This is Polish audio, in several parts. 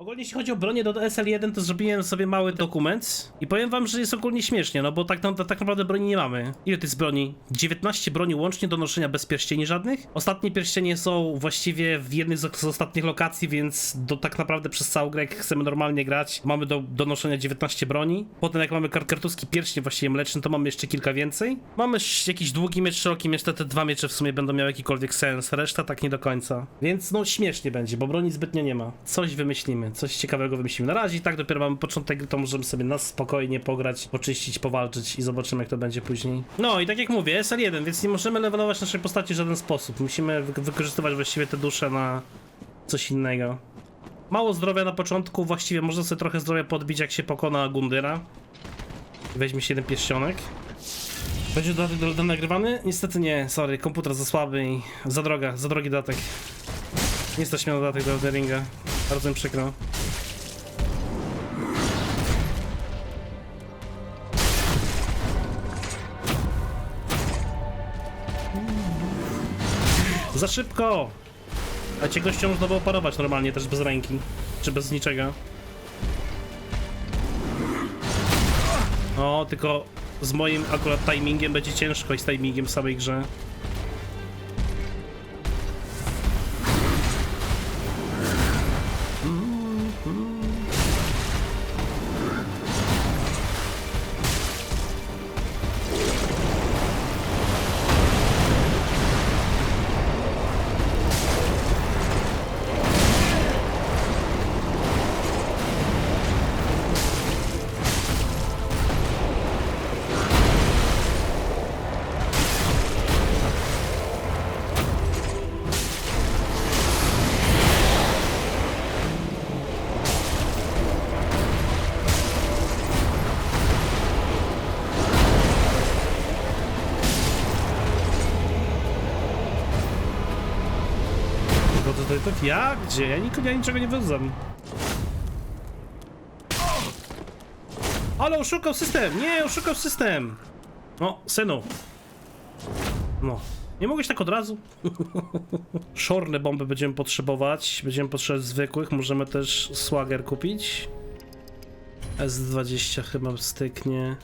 Ogólnie jeśli chodzi o bronię do SL1, to zrobiłem sobie mały dokument i powiem wam, że jest ogólnie śmiesznie, no bo tak, tak naprawdę broni nie mamy. Ile to jest broni? 19 broni łącznie do noszenia bez pierścieni żadnych. Ostatnie pierścienie są właściwie w jednej z, z ostatnich lokacji, więc do, tak naprawdę przez całą grę, jak chcemy normalnie grać, mamy do, do noszenia 19 broni. Potem jak mamy kart kartuski pierśnie właściwie mleczny, to mamy jeszcze kilka więcej. Mamy jakiś długi miecz, szeroki miecz, te, te dwa miecze w sumie będą miały jakikolwiek sens, reszta tak nie do końca. Więc no śmiesznie będzie, bo broni zbytnio nie ma. Coś wymyślimy, coś ciekawego wymyślimy. Na razie i tak dopiero mamy początek gry, to możemy sobie nas spokojnie pograć, poczyścić, powalczyć i zobaczymy jak to będzie później. No i tak jak mówię, SL1, więc nie możemy levelować naszej postaci w żaden sposób. Musimy wy wykorzystywać właściwie te dusze na coś innego. Mało zdrowia na początku, właściwie można sobie trochę zdrowia podbić jak się pokona Gundyra. Weźmie się jeden pierścionek. Będzie dodatek do, nagrywany? Niestety nie, sorry, komputer za słaby i za droga, za drogi dodatek. Nie stać mnie na dodatek do Elden Ringa. Bardzo mi przykro. Za szybko! A cię gościom można było parować normalnie, też bez ręki. Czy bez niczego. O, tylko z moim akurat timingiem będzie ciężko i z timingiem w samej grze. To ja? Gdzie? Ja, nikogo, ja niczego nie wyzam. Ale oszukał system! Nie, oszukał system! No, synu. No. Nie mogłeś tak od razu? Szorne bomby będziemy potrzebować. Będziemy potrzebować zwykłych. Możemy też swagger kupić. S20 chyba styknie.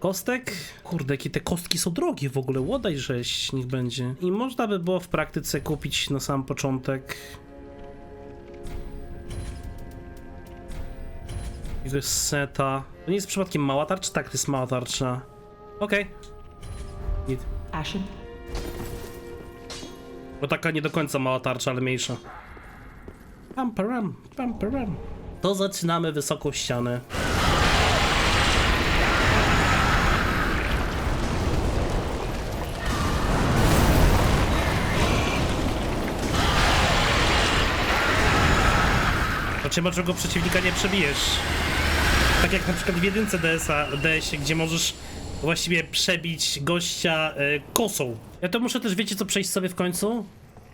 Kostek? Kurde, jakie te kostki są drogie w ogóle, łodaj żeś, niech będzie. I można by było w praktyce kupić na sam początek... Jakiegoś seta. To nie jest przypadkiem mała tarcza? Tak, to jest mała tarcza. Okej. Git. Ashen. Bo taka nie do końca mała tarcza, ale mniejsza. Pam, param, pam, param. To zaczynamy wysoką ścianę. Zobaczymy, czego przeciwnika nie przebijesz. Tak jak na przykład w jedynce DS-a, DS-ie, gdzie możesz właściwie przebić gościa e, kosą. Ja to muszę też, wiecie co, przejść sobie w końcu?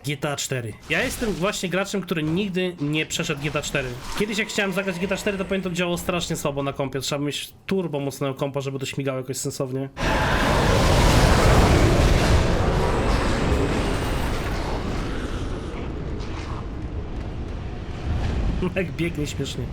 GTA 4. Ja jestem właśnie graczem, który nigdy nie przeszedł GTA 4. Kiedyś jak chciałem zagrać GTA 4, to pamiętam działało strasznie słabo na kompie. Trzeba mieć turbo mocnego kompa, żeby to śmigało jakoś sensownie. Jak biegnie śmiesznie.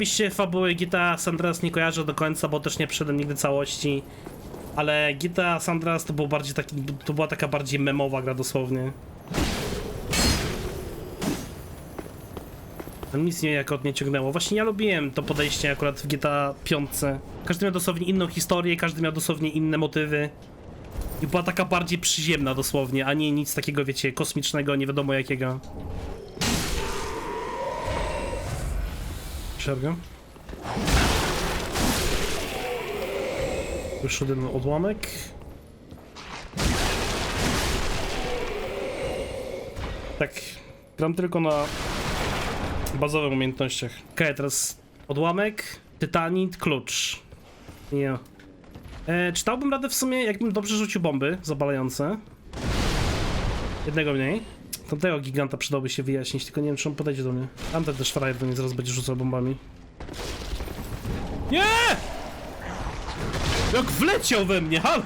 Osobiście fabuły GTA San Andreas nie kojarzę do końca, bo też nie przeszedłem nigdy całości. Ale GTA San Andreas to był bardziej taki, to była taka bardziej memowa gra dosłownie. Nic mnie jako nie ciągnęło. Właśnie ja lubiłem to podejście akurat w GTA 5. Każdy miał dosłownie inną historię, każdy miał dosłownie inne motywy. I była taka bardziej przyziemna dosłownie, a nie nic takiego, wiecie, kosmicznego, nie wiadomo jakiego. Przerwę. Już jeden odłamek. Tak, gram tylko na bazowych umiejętnościach. Okej, teraz odłamek, tytanit, klucz. Nie. E, czy dałbym radę w sumie, jakbym dobrze rzucił bomby zabalające? Jednego mniej. Tamtego giganta przydałoby się wyjaśnić, tylko nie wiem, czy on podejdzie do mnie. Tamten też frajer do mnie zaraz będzie rzucał bombami. Nie! Jak wleciał we mnie, halo!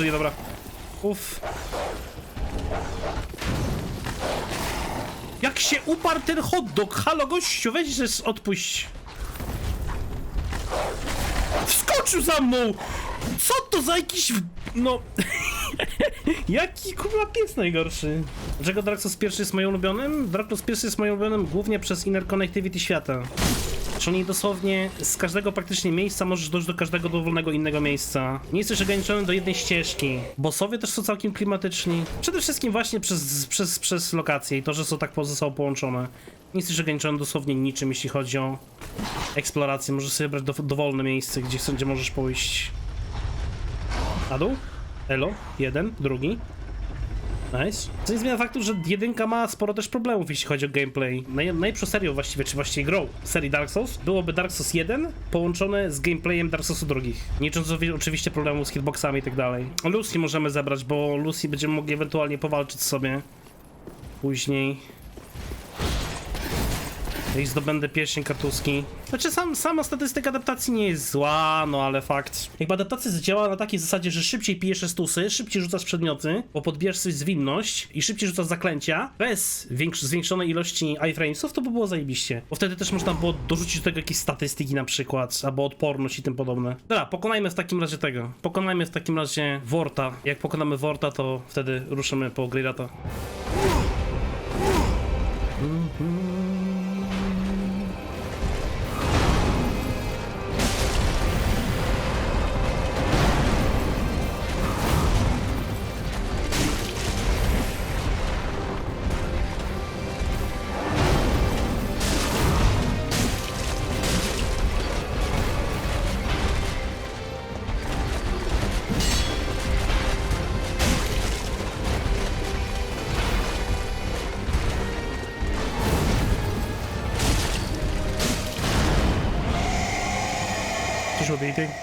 Żyje, dobra. Uff. Jak się uparł ten hot dog? Halo, gościu, weź, że odpuść. Wskoczył za mną! Co to za jakiś... No... Jaki kurwa pies najgorszy? Dlaczego Souls pierwszy jest moim ulubionym? Souls pierwszy jest moim ulubionym głównie przez inner connectivity świata. Czyli dosłownie z każdego praktycznie miejsca możesz dojść do każdego dowolnego innego miejsca. Nie jesteś ograniczony do jednej ścieżki. Bossowie też są całkiem klimatyczni. Przede wszystkim właśnie przez, przez, przez lokacje i to, że są tak ze sobą połączone. Nie jesteś ograniczony dosłownie niczym, jeśli chodzi o eksplorację. Możesz sobie wybrać do, dowolne miejsce, gdzie, gdzie możesz pójść. Na dół? Elo, jeden, drugi. Nice. Co nie zmienia faktu, że jedynka ma sporo też problemów, jeśli chodzi o gameplay. Naj, najlepszą serią właściwie, czy właściwie grą serii Dark Souls byłoby Dark Souls 1 połączone z gameplayem Dark Soulsu drugich. Nie licząc owi- oczywiście problemów z hitboxami i tak dalej. Lucy możemy zebrać, bo Lucy będziemy mogli ewentualnie powalczyć sobie później. I zdobędę pierścień kartuski. Znaczy sam, sama statystyka adaptacji nie jest zła, no ale fakt. Jakby adaptacja zadziałała na takiej zasadzie, że szybciej pijesz estusy, szybciej rzucasz przedmioty, bo podbierz sobie zwinność i szybciej rzucasz zaklęcia, bez większ- zwiększonej ilości iframesów, to by było zajebiście. Bo wtedy też można było dorzucić do tego jakieś statystyki na przykład, albo odporność i tym podobne. Dobra, pokonajmy w takim razie tego. Pokonajmy w takim razie Worta. Jak pokonamy Worta, to wtedy ruszymy po Greyrata. Coś robi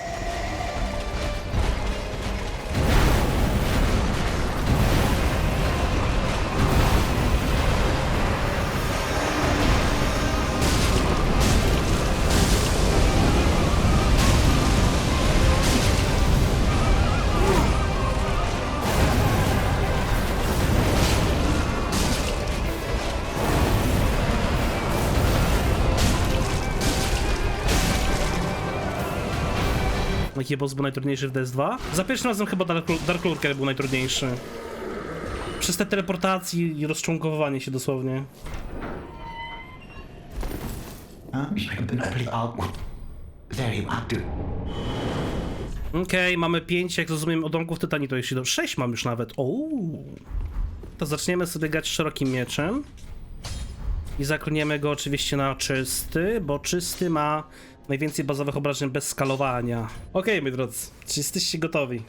Jaki boss był najtrudniejszy w DS2? Za pierwszym razem chyba Dark, Dark Lurker był najtrudniejszy. Przez te teleportacje i rozczłonkowywanie się dosłownie. Okej, mamy 5, jak rozumiem, odłamków tytani to jeśli do 6 mam już nawet. Ouu. To zaczniemy sobie grać szerokim mieczem. I zaklniemy go oczywiście na czysty, bo czysty ma najwięcej bazowych obrażeń bez skalowania. Okej, moi drodzy, czy jesteście gotowi?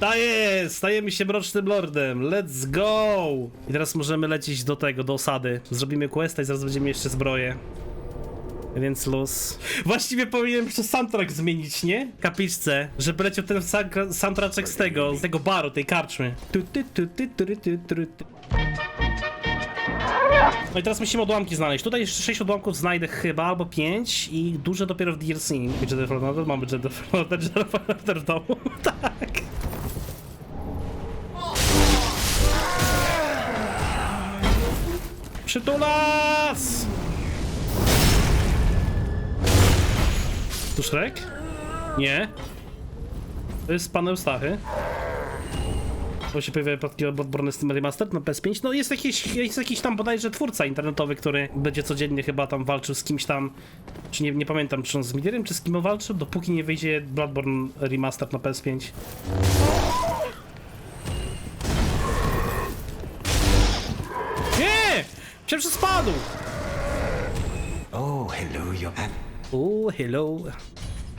Ta jest! Stajemy się mrocznym lordem. Let's go! I teraz możemy lecieć do tego, do osady. Zrobimy questa i zaraz będziemy jeszcze zbroję. Więc luz. Właściwie powinienem przez soundtrack zmienić, nie? Kapiczce, żeby leciał ten soundtrack z tego, z tego baru, tej karczmy. Tu, tu, tu, tu, tu, tu, tu, tu. No i teraz musimy odłamki znaleźć. Tutaj jeszcze 6 odłamków znajdę chyba, albo 5 i duże dopiero w DLC. Budget of Order? Mamy Budget of Order, Order w domu. tak. Przytulas! Tu Shrek? Nie. To jest pan Eustachy. Bo się pojawia przypadki odborny z tym remaster na PS5. No jest jakiś, jest jakiś tam bodajże twórca internetowy, który będzie codziennie chyba tam walczył z kimś tam. Czy nie, nie pamiętam, czy on z Midirem, czy z kim on walczył, dopóki nie wyjdzie Bloodborne Remaster na PS5. Nie! Cię spadł! Oh, hello, your aunt. O, hello.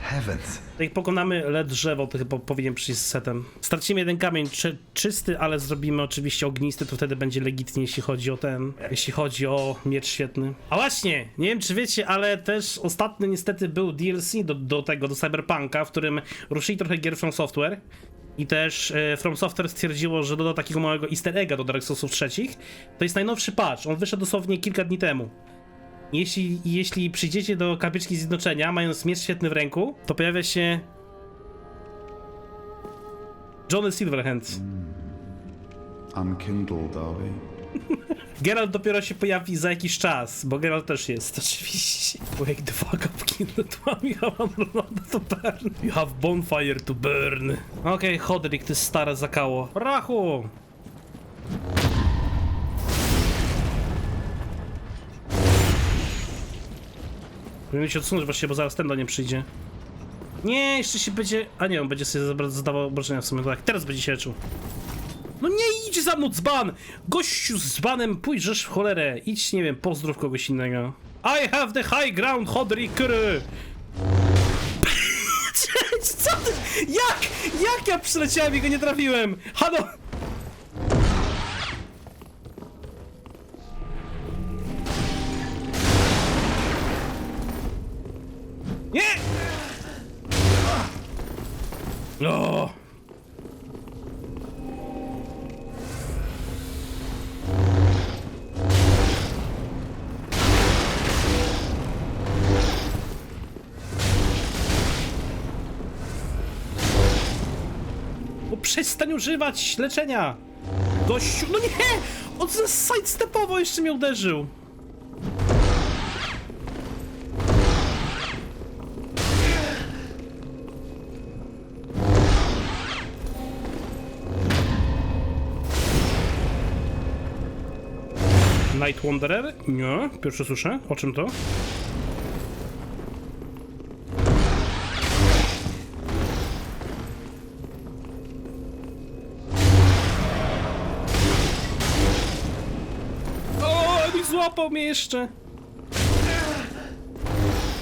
Heavens. Jak pokonamy LED drzewo, to chyba powinien przyjść z setem. Stracimy jeden kamień czy, czysty, ale zrobimy oczywiście ognisty, to wtedy będzie legitnie, jeśli chodzi o ten, jeśli chodzi o miecz świetny. A właśnie, nie wiem czy wiecie, ale też ostatnio niestety był DLC do, do tego, do Cyberpunka, w którym ruszyli trochę gier From Software. I też e, From Software stwierdziło, że doda takiego małego easter egga do Dark Soulsów trzecich. To jest najnowszy patch, on wyszedł dosłownie kilka dni temu. Jeśli, jeśli przyjdziecie do kapliczki zjednoczenia, mając miecz świetny w ręku, to pojawia się. Johnny Silverhand. Unkindled, are we? Geralt dopiero się pojawi za jakiś czas, bo Geralt też jest, oczywiście. Wake the fuck up, kindled one, you have another to burn. You have bonfire to burn. Okej, okay, Hodrik, ty stare zakało. Rachu! Powinien się odsunąć właśnie, bo zaraz ten do nie przyjdzie. Nie, jeszcze się będzie... A nie, on będzie sobie zadawał obrażenia w sumie, tak. Teraz będzie się leczył. No nie idź za mną, dzban! Gościu z dzbanem, pójdziesz w cholerę. Idź, nie wiem, pozdrów kogoś innego. I have the high ground, Hodrik! Cześć, co ty? Jak? Jak ja przyleciałem i go nie trafiłem? Halo! Przestań używać leczenia! Gościu, no nie! On sidestepowo jeszcze mnie uderzył! Night Wanderer? Nie, pierwsze słyszę. O czym to? Złapał mnie jeszcze!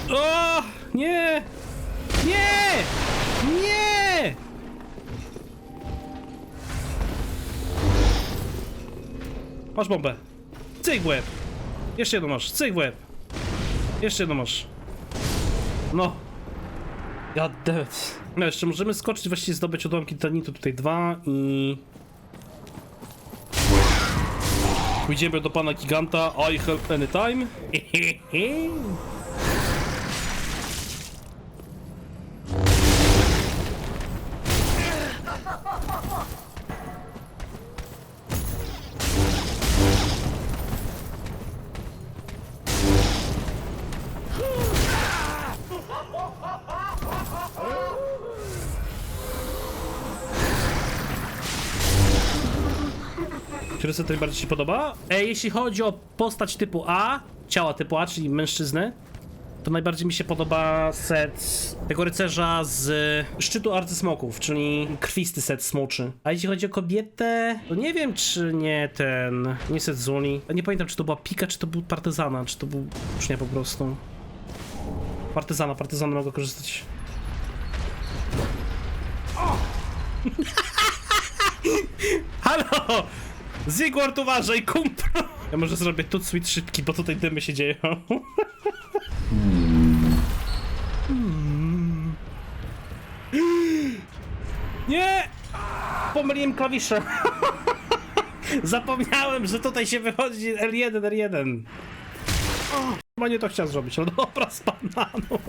O, nie! Nie! Nie! Masz bombę. Cyk w łeb. Jeszcze jedno masz. Cyk w łeb. Jeszcze jedno masz. No. God damn it. No jeszcze możemy skoczyć, właściwie zdobyć odłamki titanitu tutaj dwa i... Pójdziemy do pana giganta. I help anytime. Który set najbardziej ci podoba? E, jeśli chodzi o postać typu A, ciała typu A, czyli mężczyznę, to najbardziej mi się podoba set tego rycerza z szczytu arcysmoków, czyli krwisty set smoczy. A jeśli chodzi o kobietę, to nie wiem czy nie ten, nie set Zuli. Nie pamiętam czy to była Pika, czy to był Partyzana, czy to był ucznia po prostu. Partyzana, partyzany mogą korzystać. Halo! Zigward, uważaj, kumplu! Ja może zrobię tu sweet szybki, bo tutaj dymy się dzieją. Hmm. Nie! Pomyliłem klawisze. Zapomniałem, że tutaj się wychodzi L1, L1. Chyba nie to chciał zrobić, ale dobra, z bananu.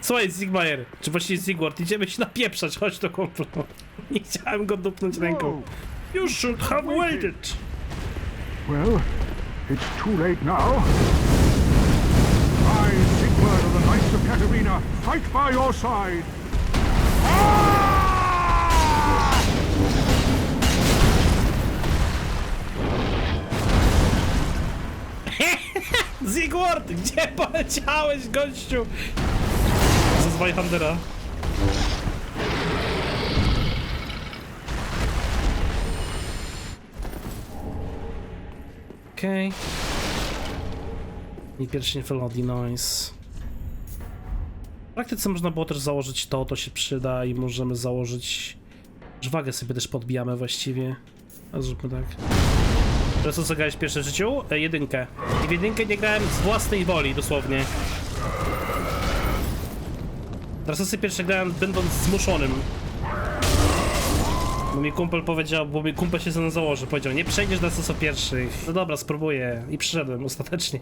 Słuchaj, Zigmajer, czy właśnie Zigward, idziemy się napieprzać, chodź do komplu. Nie chciałem go dupnąć ręką. You should have waited. Well, it's too late now. I, Sigurd of the Knights of Katarina, fight by your side. Sigward, gdzie poleciałeś, gościu? Zazwaj Handera. Okej. Okay. I pierścień Felody, nice. W praktyce można było też założyć to, to się przyda i możemy założyć... Żwagę sobie też podbijamy właściwie. Zróbmy tak. Teraz co zagrałeś pierwsze w życiu? E, jedynkę. I w jedynkę nie grałem z własnej woli, dosłownie. Teraz sobie pierwsze grałem będąc zmuszonym. Bo mi kumpel powiedział, bo mi kumpel się ze mną założył, powiedział, nie przejdziesz na stosu pierwszych. No dobra, spróbuję. I przyszedłem ostatecznie.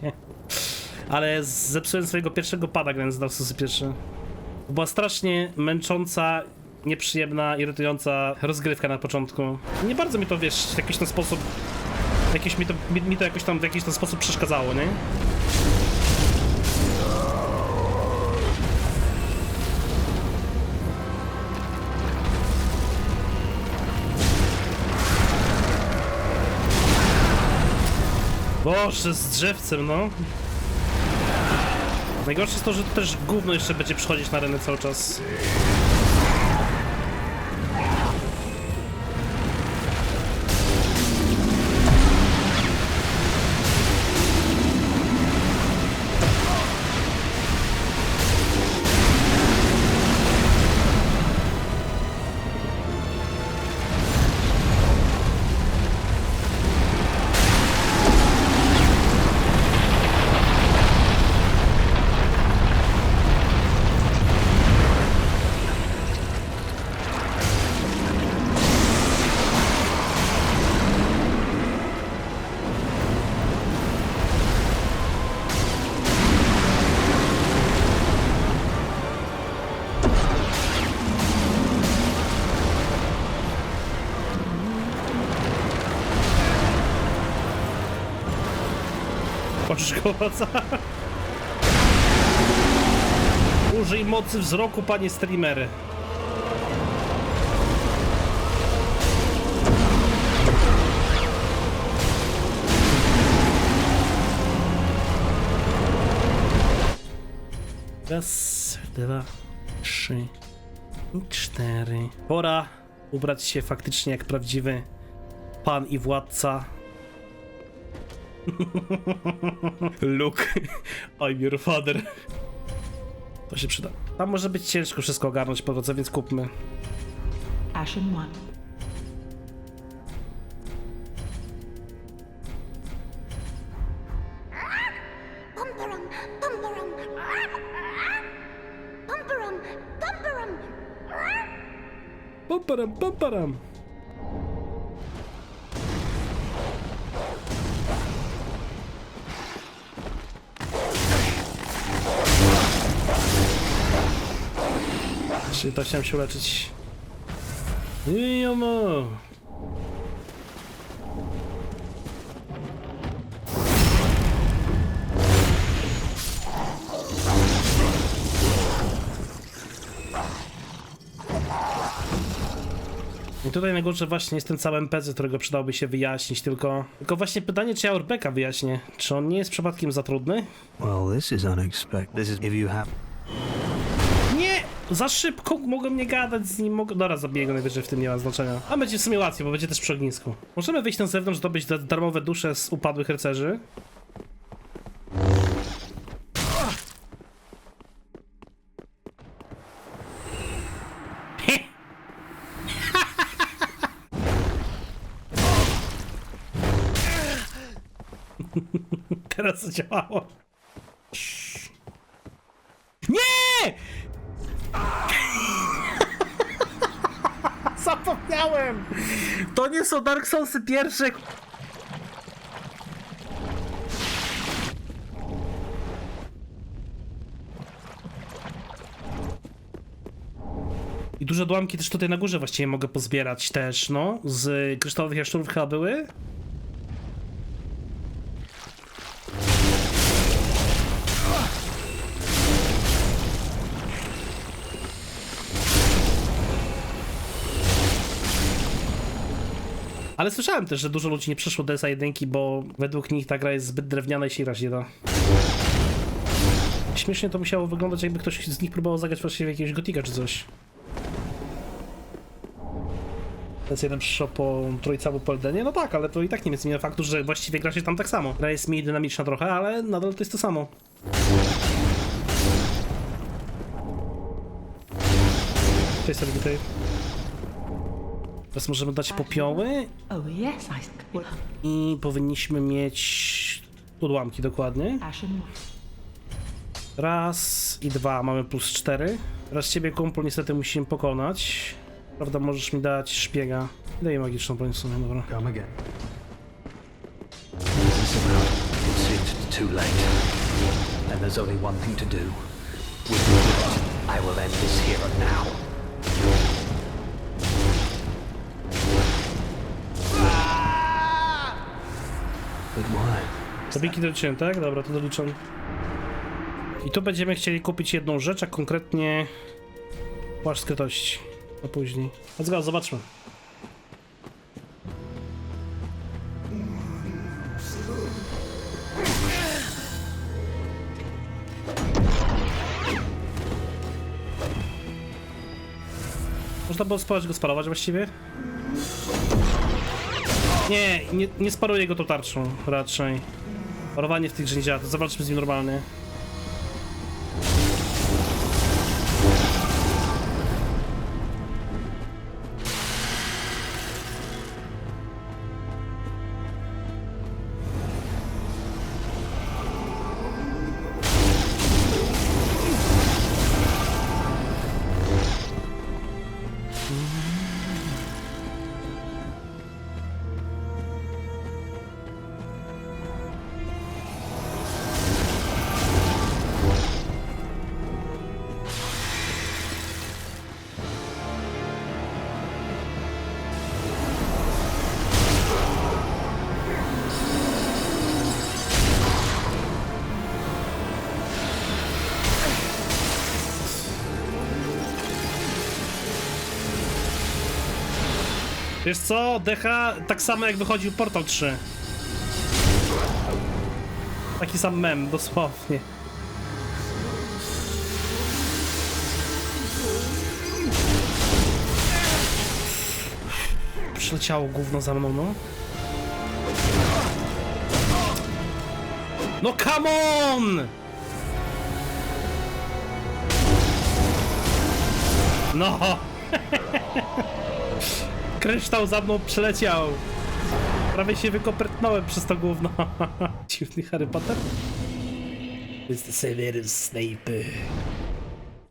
Ale zepsułem swojego pierwszego pada grając na stosu pierwszy. Była strasznie męcząca, nieprzyjemna, irytująca rozgrywka na początku. Nie bardzo mi to, wiesz, w jakiś ten sposób Jakiś mi to, mi, mi to jakoś tam w jakiś tam sposób przeszkadzało, nie? Boże, z drzewcem, no. Najgorsze jest to, że to też gówno jeszcze będzie przychodzić na arenę cały czas. Poszkoda. Użyj mocy wzroku, panie streamery. Raz, dwa, trzy i cztery. Pora ubrać się faktycznie jak prawdziwy pan i władca Luke, I'm your father. To się przyda. Tam może być ciężko wszystko ogarnąć po drodze, więc kupmy. Ashen one. Bumperum, bumperum, bumperum, bumperum. Pamparam, pamparam. Czyli to chciałem się uleczyć. Jomo. I tutaj najgorsze właśnie jest ten cały NPC, którego przydałoby się wyjaśnić, tylko... Tylko właśnie pytanie, czy ja Urbeka wyjaśnię. Czy on nie jest przypadkiem za trudny? Well, this is unexpected. This is if you have. Za szybko mogłem nie gadać z nim, mogę... Dobra, zabiję go najwyżej, w tym nie ma znaczenia. A będzie w sumie łatwiej, bo będzie też przy ognisku. Możemy wyjść na zewnątrz, zdobyć da- darmowe dusze z upadłych rycerzy. Teraz zadziałało. Nie! Zapomniałem! To nie są Dark Soulsy pierwsze. I duże odłamki też tutaj na górze właściwie mogę pozbierać też, no. Z kryształowych jaszczurów chyba były. Ale słyszałem też, że dużo ludzi nie przeszło DSA 1, bo według nich ta gra jest zbyt drewniana i się grać nie da. Śmiesznie to musiało wyglądać, jakby ktoś z nich próbował zagrać właściwie jakiegoś gotika czy coś. DS1 przyszło po trójce albo po Eldenie? No tak, ale to i tak nie zmienia faktu, że właściwie gra się tam tak samo. Gra jest mniej dynamiczna trochę, ale nadal to jest to samo. Cześć tutaj. Teraz możemy dać popioły Oh, I powinniśmy mieć odłamki dokładnie. Raz i dwa, mamy plus cztery. Teraz ciebie kumpel niestety musimy pokonać. Prawda, możesz mi dać szpiega. Daj magiczną broń w sumie, dobra. Come again. This about it seems too late. And there's only one thing to do. With bullet, I will end this here and now. Zabijki doliczyłem, tak? Dobra, to doliczam. I tu będziemy chcieli kupić jedną rzecz, a konkretnie płaszcz skrytości. A później. Let's go, zobaczmy. Można było spróbować go sparować właściwie? Nie, nie, nie sparuję go tą tarczą, raczej. Parowanie w tych grze nie działa, to zawalczmy z nim normalnie. Wiesz co, Decha tak samo jak wychodził Portal 3. Taki sam mem, dosłownie. Przyleciało gówno za mną, no. No come on! No! Kryształ za mną przeleciał. Prawie się wykopertnąłem przez to gówno. Dziwny Harry Potter? Jest Severus Snape.